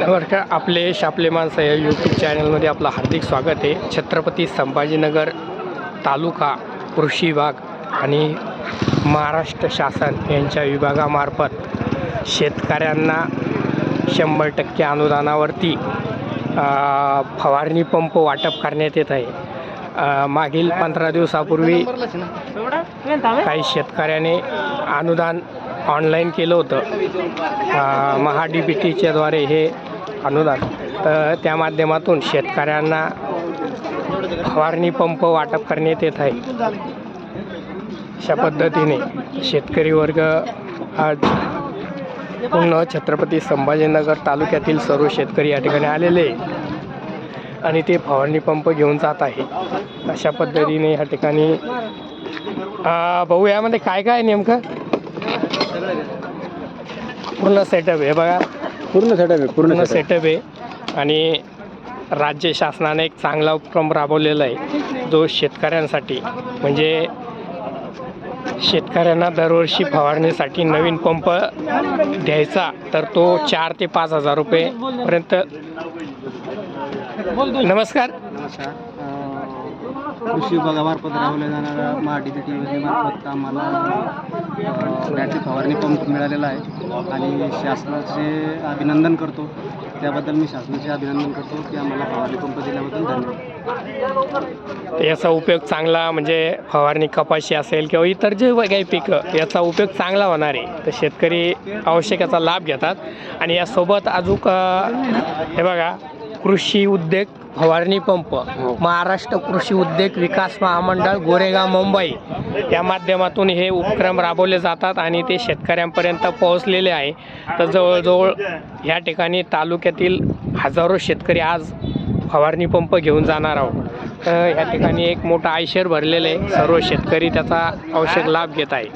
नमस्कार आपले शापले माणसं या यूट्यूब चॅनलमध्ये आपलं हार्दिक स्वागत आहे. छत्रपती संभाजीनगर तालुका कृषी विभाग आणि महाराष्ट्र शासन यांच्या विभागामार्फत शेतकऱ्यांना शंभर टक्के अनुदानावरती फवारणी पंप वाटप करण्यात येत आहे. मागील पंधरा दिवसापूर्वी काही शेतकऱ्याने अनुदान ऑनलाईन केलं होतं. महाडीबीटीच्याद्वारे बी टीच्याद्वारे हे अनुदान. तर त्या माध्यमातून शेतकऱ्यांना फवारणी पंप वाटप करण्यात येत आहे. अशा पद्धतीने शेतकरी वर्ग आज पूर्ण छत्रपती संभाजीनगर तालुक्यातील सर्व शेतकरी या ठिकाणी आलेले आहे. आणि ते फवारणी पंप घेऊन जात आहे. अशा पद्धतीने या ठिकाणी भाऊ यामध्ये काय काय आहे नेमकं? पूर्ण सेटअप आहे. बघा. पूर्ण सेटअप आहे पूर्ण सेटअप आहे. आणि राज्य शासनाने एक चांगला उपक्रम राबवलेला आहे. जो शेतकऱ्यांसाठी म्हणजे शेतकऱ्यांना दरवर्षी फवारणीसाठी नवीन पंप द्यायचा तर तो चार ते पाच हजार रुपयेपर्यंत. नमस्कार. कृषी विभागामार्फत राबवल्या जाणाऱ्या महाडी टी योजनेमार्फत आम्हाला बॅटरी फवारणी पंप मिळालेला आहे आणि शासनाचे अभिनंदन करतो. त्याबद्दल मी शासनाचे अभिनंदन करतो की आम्हाला फवारणी पंप दिल्याबद्दल धन्यवाद. याचा उपयोग चांगला म्हणजे फवारणी कपाशी असेल किंवा इतर जे काही पिकं याचा उपयोग चांगला होणार आहे. तर शेतकरी आवश्यक याचा लाभ घेतात. आणि यासोबत अजून हे बघा कृषी उद्योग फवारणी पंप महाराष्ट्र कृषी उद्योग विकास महामंडळ गोरेगाव मुंबई. या माध्यमातून हे उपक्रम राबवले जातात आणि ते शेतकऱ्यांपर्यंत पोहोचलेले आहे. तर जवळजवळ या ठिकाणी तालुक्यातील हजारो शेतकरी आज फवारणी पंप घेऊन जाणार आहोत. तर या ठिकाणी एक मोठं आयशर भरलेलं आहे. सर्व शेतकरी त्याचा आवश्यक लाभ घेत आहे